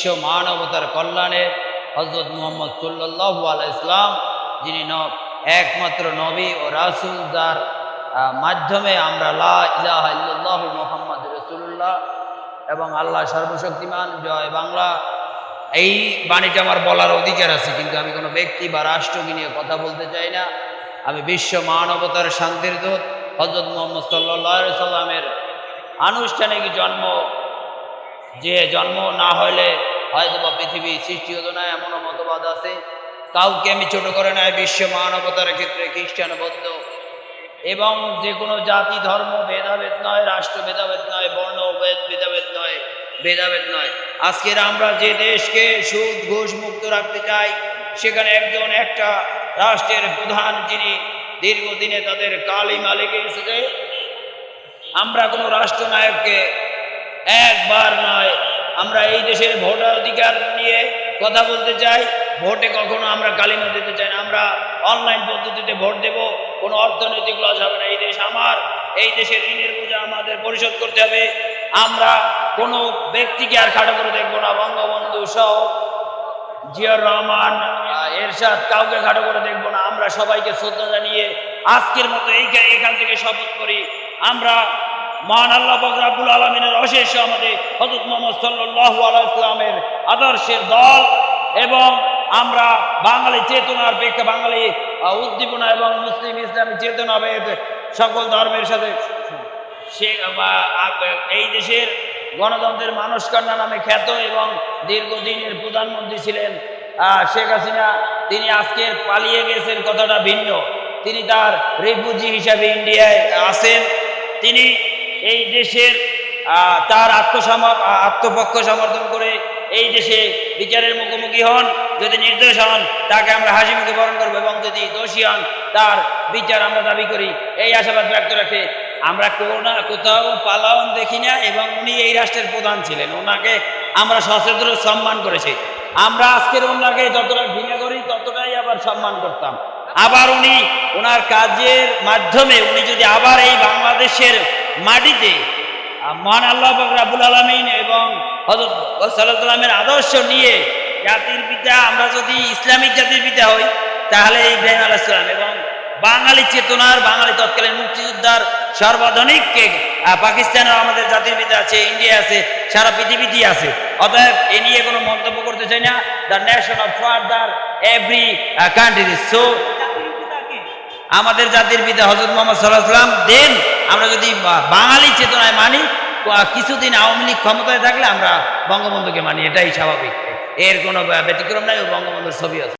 বিশ্ব মানবতার কল্যাণে হজরত মোহাম্মদ সাল্লাহ আল ইসলাম যিনি একমাত্র নবী ও রাসুল, যার মাধ্যমে আমরা লা ইলাহা ইল্লাল্লাহু মোহাম্মদ রসুল্লাহ এবং আল্লাহ সর্বশক্তিমান, জয় বাংলা। এই বাণীটা আমার বলার অধিকার আছে, কিন্তু আমি কোনো ব্যক্তি বা রাষ্ট্রকে নিয়ে কথা বলতে চাই না। আমি বিশ্ব মানবতার শান্তির দূত হজরত মোহাম্মদ সাল্লাহ সাল্লামের আনুষ্ঠানিক জন্ম, যে জন্ম না হলে হয়তো বা পৃথিবী সৃষ্টি হতো না, এমনও মতবাদ আছে। কাউকে আমি ছোট করে নাই, বিশ্ব মানবতার ক্ষেত্রে খ্রিস্টান বৌদ্ধ। এবং যে কোনো জাতি, ধর্ম, ভেদাভেদ নয়, রাষ্ট্র ভেদাভেদ নয়, বর্ণ ভেদ ভেদাভেদ নয় ভেদাভেদ নয়। আজকের আমরা যে দেশকে সুদ, ঘুষ মুক্ত রাখতে চাই, সেখানে একজন, একটা রাষ্ট্রের প্রধান যিনি দীর্ঘদিনে তাদের কালি মালিকে এসেছে, আমরা কোনো রাষ্ট্রনায়ককে একবার নয় আমরা এই দেশের ভোটার অধিকার নিয়ে কথা বলতে চাই। ভোটে কখনো আমরা কালিমা দিতে চাই না। আমরা অনলাইন পদ্ধতিতে ভোট দেব। কোনো অর্থনৈতিক লস হবে না। এই দেশ আমার। এই দেশের ঋণের বোঝা আমাদের পরিশোধ করতে হবে। আমরা কোনো ব্যক্তিকে আর খাটো করে দেখব না। বঙ্গবন্ধু সহ জিয়াউর রহমান, এরশাদ কাউকে খাটো করে দেখব না। আমরা সবাইকে শ্রদ্ধা জানিয়ে আজকের মতো এই এখান থেকে শপথ করি। আমরা মহান আল্লাহ বকরাবুল আলমিনের অশেষ আমাদের হজরত মোহাম্মদ সাল্লাহ আলাইসলামের আদর্শের দল এবং আমরা বাঙালি চেতনার প্রেক্ষা বাঙালি উদ্দীপনা এবং মুসলিম ইসলামী চেতনা সকল ধর্মের সাথে সে এই দেশের গণতন্ত্রের মানুষ কন্যা নামে খ্যাত এবং দীর্ঘদিনের প্রধানমন্ত্রী ছিলেন শেখ হাসিনা। তিনি আজকে পালিয়ে গেছেন কথাটা ভিন্ন। তিনি তার রেফুজি হিসাবে ইন্ডিয়ায় আছেন। তিনি এই দেশের তার আত্মসম আত্মপক্ষ সমর্থন করে এই দেশে বিচারের মুখোমুখি হন। যদি নির্দোষ হন, তাকে আমরা হাসি মুখে বরণ করব এবং যদি দোষী হন, তার বিচার আমরা দাবি করি। এই আশাবাদ ব্যক্ত রাখে। আমরা কোনো কোথাও পালাওন দেখি না এবং উনি এই রাষ্ট্রের প্রধান ছিলেন। ওনাকে আমরা সশস্ত্র সম্মান করেছি। আমরা আজকের ওনাকে যতটা ঘৃণা করি, ততটাই আবার সম্মান করতাম। আবার উনি ওনার কাজের মাধ্যমে উনি যদি আবার এই বাংলাদেশের মাটিতে। মহান আল্লাহ পাক রাব্বুল আলমিন এবং হজরত সাল্লামের আদর্শ নিয়ে জাতির পিতা আমরা যদি ইসলামিক জাতির পিতা হই তাহলে ইব্রাহিম আলাইসালাম এবং বাঙালি চেতনার বাঙালি তৎকালীন মুক্তিযোদ্ধার সর্বাধুনিককে আহ, পাকিস্তানেও আমাদের জাতির পিতা আছে ইন্ডিয়া আছে সারা পৃথিবীতেই আছে। অতএব এ নিয়ে কোনো মন্তব্য করতে চাই না। The nation of father every country so আমাদের জাতির পিতা হজরত মোহাম্মদ সাল্লাহ সাল্লাম দেন আমরা যদি বাঙালি চেতনায় মানি কিছুদিন আওয়ামী লীগ ক্ষমতায় থাকলে আমরা বঙ্গবন্ধুকে মানি, এটাই স্বাভাবিক। এর কোনো ব্যতিক্রম নাই, ও বঙ্গবন্ধুর ছবি আছে।